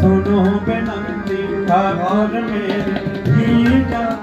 ਸੁਣੋ ਬੇਨਤੀ ਆਵਾਰ ਮੇਰੇ ਜੀ ਜਾ